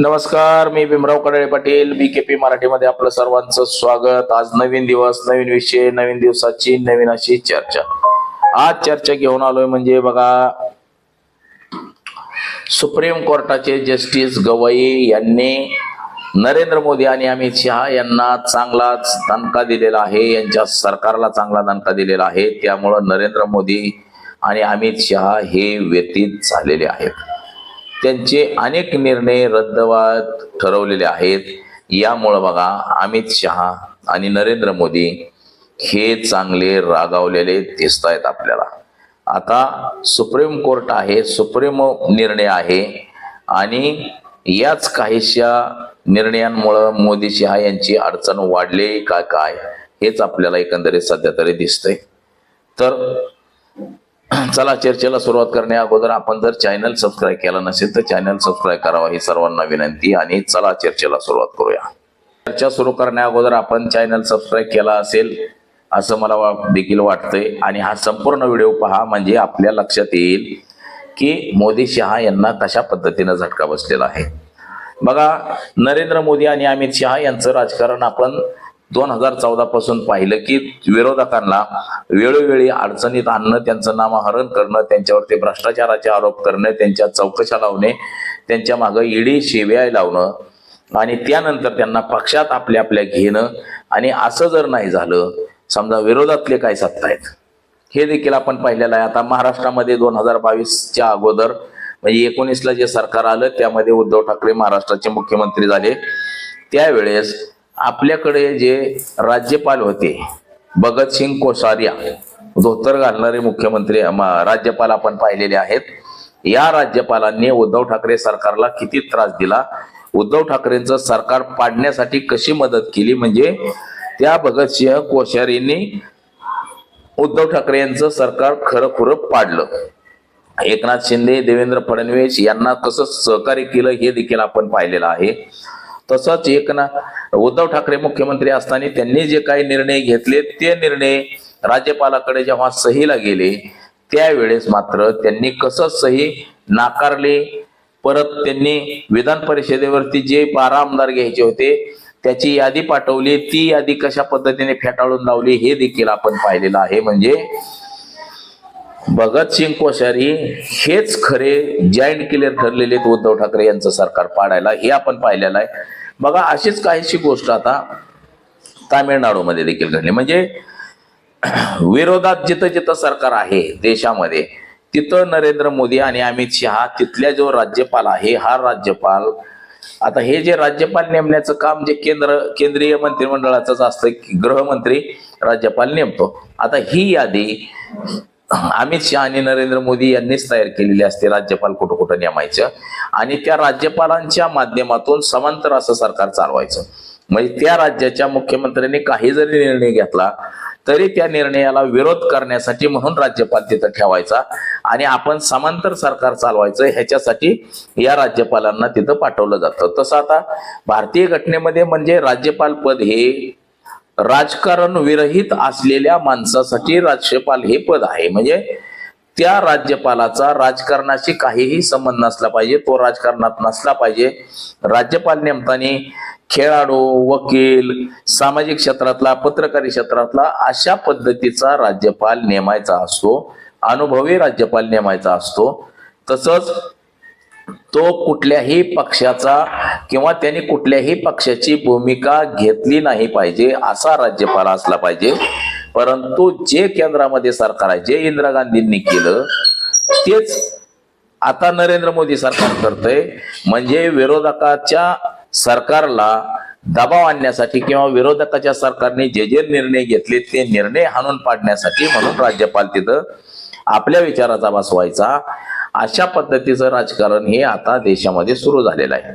नमस्कार मी Bhimrao Kadale Patil B K P मराठीमध्ये आपलं सर्वांचं स्वागत. आज नवीन दिवस नवीन विषय नवीन दिवसाची नवीन अशी चर्चा. आज चर्चा घेऊन आलोय म्हणजे बघा सुप्रीम कोर्टाचे जस्टिस गवई यांनी नरेंद्र मोदी आणि अमित शहा यांना चांगलाच दणका दिलेला आहे यांच्या सरकारला चांगला दणका दिलेला आहे. त्यामुळं नरेंद्र मोदी आणि अमित शहा हे व्यतीत झालेले आहेत. त्यांचे अनेक निर्णय रद्दवाद ठरवलेले आहेत. यामुळं बघा अमित शहा आणि नरेंद्र मोदी हे चांगले रागावलेले दिसत आहेत आपल्याला. आता सुप्रीम कोर्ट आहे सुप्रीम निर्णय आहे आणि याच काहीशा निर्णयांमुळं मोदी शहा यांची अडचण वाढली का काय हेच आपल्याला एकंदरीत सध्या तरी दिसतंय. तर चला चर्चेला सुरुवात करण्या अगोदर आपण जर चॅनल सबस्क्राईब केला नसेल तर चॅनल सबस्क्राईब करावा ही सर्वांना विनंती आणि चला चर्चेला सुरुवात करूया. चर्चा सुरू करण्या अगोदर आपण चॅनल सबस्क्राईब केला असेल असं मला वा- देखील वाटतंय. आणि हा संपूर्ण व्हिडिओ पहा म्हणजे आपल्या लक्षात येईल की मोदी शहा यांना कशा पद्धतीनं झटका बसलेला आहे. बघा नरेंद्र मोदी आणि अमित शहा यांचं राजकारण आपण दोन हजार चौदा पासून पाहिलं की विरोधकांना वेळोवेळी अडचणीत आणणं त्यांचं नामहरण करणं त्यांच्यावरती भ्रष्टाचाराचे आरोप करणं त्यांच्या चौकशा लावणे त्यांच्या मागं ईडी शिव्याय लावणं आणि त्यानंतर त्यांना पक्षात आपल्या आपल्या घेणं आणि असं जर नाही झालं समजा विरोधातले काय सत्ता आहेत? हे देखील आपण पाहिलेलं आहे. आता महाराष्ट्रामध्ये दोन हजार बावीसच्या अगोदर म्हणजे एकोणीसला जे सरकार आलं त्यामध्ये उद्धव ठाकरे महाराष्ट्राचे मुख्यमंत्री झाले. त्यावेळेस आपल्याकडे जे राज्यपाल होते भगतसिंग कोसारिया धोतर घालणारे मुख्यमंत्री राज्यपाल आपण पाहिलेले आहेत. या राज्यपालांनी उद्धव ठाकरे सरकारला किती त्रास दिला? उद्धव ठाकरेंचं सरकार पाडण्यासाठी कशी मदत केली? म्हणजे त्या भगतसिंह कोश्यारींनी उद्धव ठाकरे यांचं सरकार खरं खुरं पाडलं. एकनाथ शिंदे देवेंद्र फडणवीस यांना कसं सहकार्य केलं हे देखील आपण पाहिलेलं आहे. तसंच एक ना उद्धव ठाकरे मुख्यमंत्री असताना त्यांनी जे काही निर्णय घेतले ते निर्णय राज्यपालाकडे जेव्हा सहीला गेले त्यावेळेस मात्र त्यांनी कसं सही नाकारले परत त्यांनी विधान परिषदेवरती जे बारा आमदार घ्यायचे होते त्याची यादी पाठवली ती यादी कशा पद्धतीने फेटाळून लावली हे देखील आपण पाहिलेलं आहे. म्हणजे भगतसिंग कोश्यारी हेच खरे जॉईंट किलर ठरलेले आहेत उद्धव ठाकरे यांचं सरकार पाडायला. हे आपण पाहिलेलं आहे. बघा अशीच काहीशी गोष्ट आता तामिळनाडूमध्ये देखील घडली. म्हणजे विरोधात जिथं जिथं सरकार आहे देशामध्ये तिथं नरेंद्र मोदी आणि अमित शहा तिथल्या जो राज्यपाल आहे हा राज्यपाल आता हे जे राज्यपाल नेमण्याचं काम जे केंद्र केंद्रीय मंत्रिमंडळाचंच असतं की गृहमंत्री राज्यपाल नेमतो. आता ही यादी अमित शहा आणि नरेंद्र मोदी यांनीच तयार केलेली असते राज्यपाल कुठं कुठं नेमायचं. आणि त्या राज्यपालांच्या माध्यमातून समांतर असं सरकार चालवायचं. म्हणजे त्या राज्याच्या मुख्यमंत्र्यांनी काही जरी निर्णय घेतला तरी त्या निर्णयाला विरोध करण्यासाठी म्हणून राज्यपाल तिथं ठेवायचा. आणि आपण समांतर सरकार चालवायचं ह्याच्यासाठी या राज्यपालांना तिथं पाठवलं जातं. तसं आता भारतीय घटनेमध्ये म्हणजे राज्यपाल पद हे राजकारण विरहित असलेल्या माणसासाठी राज्यपाल हे पद आहे. म्हणजे त्या राज्यपालाचा राजकारणाशी काहीही संबंध नसला पाहिजे तो राजकारणात नसला पाहिजे. राज्यपाल नेमताना खेळाडू वकील सामाजिक क्षेत्रातला पत्रकारी क्षेत्रातला अशा पद्धतीचा राज्यपाल नेमायचा असतो. अनुभवी राज्यपाल नेमायचा असतो. तसंच तो कुठल्याही पक्षाचा किंवा त्यांनी कुठल्याही पक्षाची भूमिका घेतली नाही पाहिजे असा राज्यपाल असला पाहिजे. परंतु जे केंद्रामध्ये सरकार आहे जे इंदिरा गांधींनी केलं तेच आता नरेंद्र मोदी सरकार करतंय. म्हणजे विरोधकाच्या सरकारला दबाव आणण्यासाठी किंवा विरोधकाच्या सरकारने जे जे निर्णय घेतले ते निर्णय हाणून पाडण्यासाठी म्हणून राज्यपाल तिथं आपल्या विचाराचा बसवायचा अशा पद्धतीचं राजकारण हे आता देशामध्ये सुरू झालेलं आहे.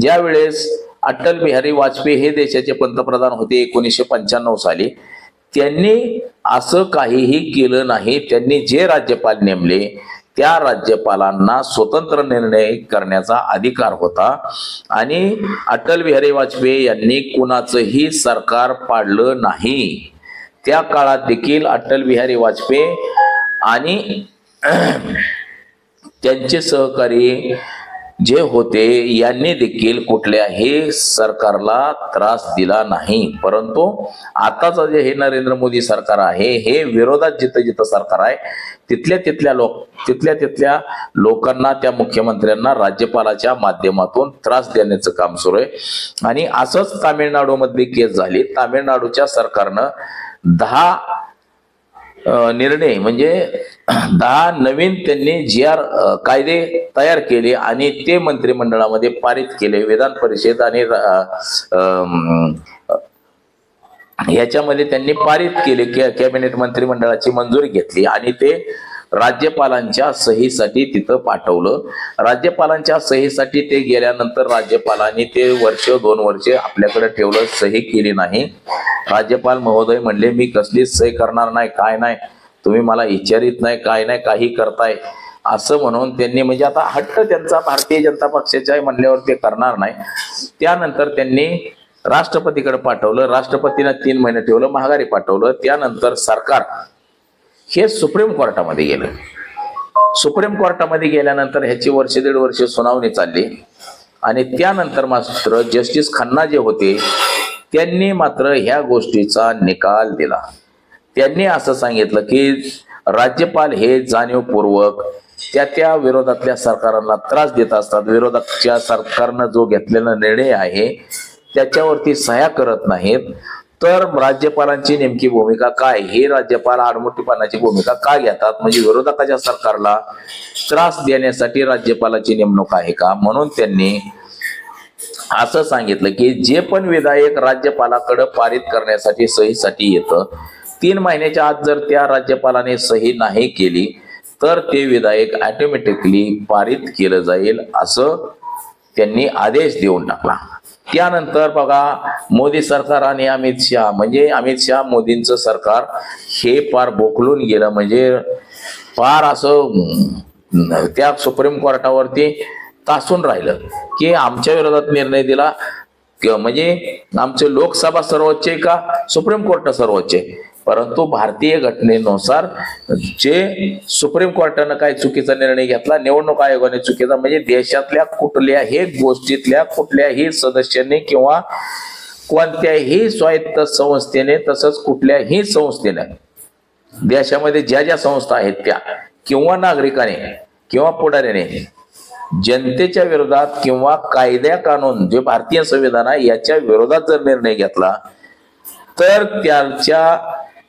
ज्या वेळेस अटल बिहारी वाजपेयी हे देशाचे पंतप्रधान होते एकोणीसशे पंच्याण्णव साली त्यांनी असं काहीही केलं नाही. त्यांनी जे राज्यपाल नेमले त्या राज्यपालांना स्वतंत्र निर्णय करण्याचा अधिकार होता. आणि अटल बिहारी वाजपेयी यांनी कुणाचंही सरकार पाडलं नाही. त्या काळात देखील अटल बिहारी वाजपेयी आणि त्यांचे सहकारी जे होते यांनी देखील कुठल्याही सरकारला त्रास दिला नाही. परंतु आताच जे हे नरेंद्र मोदी सरकार आहे हे विरोधात जिथं जिथं सरकार आहे तिथल्या तिथल्या लोक तिथल्या तिथल्या लोकांना त्या मुख्यमंत्र्यांना राज्यपालाच्या माध्यमातून त्रास देण्याचं काम सुरू आहे. आणि असंच तामिळनाडूमध्ये केस झाली. तामिळनाडूच्या सरकारनं दहा निर्णय म्हणजे दहा नवीन त्यांनी जी आर कायदे तयार केले आणि ते मंत्रिमंडळामध्ये पारित केले. विधान परिषद आणि ह्याच्यामध्ये याच्यामध्ये त्यांनी पारित केले. की कॅबिनेट मंत्रिमंडळाची मंजुरी घेतली आणि ते राज्यपालांच्या सहीसाठी तिथं पाठवलं. राज्यपालांच्या सहीसाठी ते गेल्यानंतर राज्यपालांनी ते वर्ष दोन वर्षे आपल्याकडे ठेवलं सही केली नाही. राज्यपाल महोदय म्हणले मी कसलीच सही करणार नाही काय नाही. तुम्ही मला विचारित नाही काय नाही काही करताय. असं म्हणून त्यांनी म्हणजे आता हट्ट त्यांचा भारतीय जनता पक्षाच्या म्हणल्यावर ते करणार नाही. त्यानंतर त्यांनी राष्ट्रपतीकडे पाठवलं. राष्ट्रपतीनं तीन महिने ठेवलं महागारी पाठवलं. त्यानंतर सरकार हे सुप्रीम कोर्टामध्ये गेलं. सुप्रीम कोर्टामध्ये गेल्यानंतर ह्याची वर्ष दीड वर्ष सुनावणी चालली. आणि त्यानंतर मात्र जस्टिस खन्ना जे होते त्यांनी मात्र ह्या गोष्टीचा निकाल दिला. त्यांनी असं सांगितलं की राज्यपाल हे जाणीवपूर्वक त्या त्या विरोधातल्या सरकारांना त्रास देत असतात. विरोधाच्या सरकारनं जो घेतलेला निर्णय आहे त्याच्यावरती सह्या करत नाहीत. तर राज्यपालांची नेमकी भूमिका काय? हे राज्यपाल आडमुठीपणाची भूमिका का घेतात? म्हणजे विरोधकाच्या सरकारला त्रास देण्यासाठी राज्यपालाची नेमणूक आहे का? म्हणून त्यांनी असं सांगितलं की जे पण विधायक राज्यपालाकडे पारित करण्यासाठी सहीसाठी येतं तीन महिन्याच्या आत जर त्या राज्यपालाने सही नाही केली तर ते विधायक ऑटोमॅटिकली पारित केलं जाईल असं त्यांनी आदेश देऊन टाकला. त्यानंतर बघा मोदी सरकार आणि अमित शहा. म्हणजे अमित शहा मोदींचं सरकार हे पार बोकलून गेलं. म्हणजे फार असं त्या सुप्रीम कोर्टावरती तासून राहिलं. की आमच्या विरोधात निर्णय दिला. क- म्हणजे आमचे लोकसभा सर्वोच्च आहे का? सुप्रीम कोर्ट सर्वोच्च आहे. परंतु भारतीय घटनेनुसार जे सुप्रीम कोर्टानं काय चुकीचा निर्णय घेतला निवडणूक आयोगाने चुकीचा म्हणजे देशातल्या कुठल्याही गोष्टीतल्या कुठल्याही सदस्यांनी किंवा कोणत्याही स्वायत्त संस्थेने तसंच कुठल्याही संस्थेने देशामध्ये ज्या ज्या संस्था आहेत त्या किंवा नागरिकाने किंवा पुढाऱ्याने जनतेच्या विरोधात किंवा कायद्या कानून जे भारतीय संविधान आहे याच्या विरोधात जर निर्णय घेतला तर त्याच्या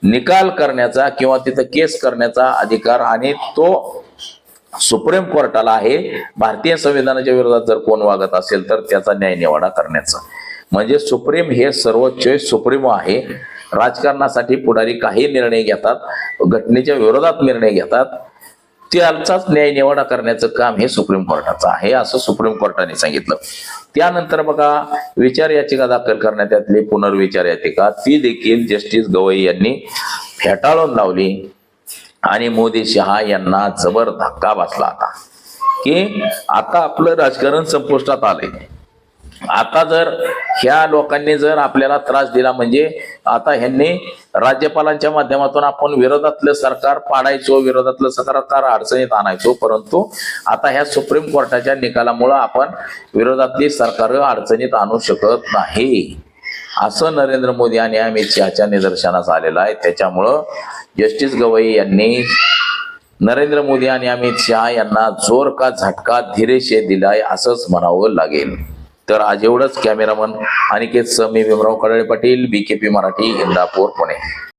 निकाल करण्याचा किंवा तिथं केस करण्याचा अधिकार आणि तो सुप्रीम कोर्टाला आहे. भारतीय संविधानाच्या विरोधात जर कोण वागत असेल तर त्याचा न्याय निवाडा करण्याचा. म्हणजे सुप्रीम हे सर्वोच्च सुप्रीम आहे. राजकारणासाठी पुढारी काही निर्णय घेतात. घटनेच्या विरोधात निर्णय घेतात. त्याचाच न्याय निवाडा करण्याचं काम हे सुप्रीम कोर्टाचं आहे असं सुप्रीम कोर्टाने सांगितलं. त्यानंतर बघा विचार याचिका दाखल करण्यात आली पुनर्विचार याचिका ती देखील जस्टिस गवई यांनी फेटाळून लावली आणि मोदी शहा यांना जबर धक्का बसला आता. की आता आपलं राजकारण संपुष्टात आलंय. आता जर ह्या लोकांनी जर आपल्याला त्रास दिला म्हणजे आता ह्यांनी राज्यपालांच्या माध्यमातून आपण विरोधातलं सरकार पाडायचो विरोधातलं सरकार अडचणीत आणायचो परंतु आता ह्या सुप्रीम कोर्टाच्या निकालामुळं आपण विरोधातली सरकार अडचणीत आणू शकत नाही. असं नरेंद्र मोदी आणि अमित शहाच्या निदर्शनास आलेलं आहे. त्याच्यामुळं जस्टिस गवई यांनी नरेंद्र मोदी आणि अमित शहा यांना जोर का झटका धीरेशे दिलाय असंच म्हणावं लागेल. तर आज एवढंच cameraman Aniket Sami Bhimrao Kadale Patil B K P Marathi Indapur Pune.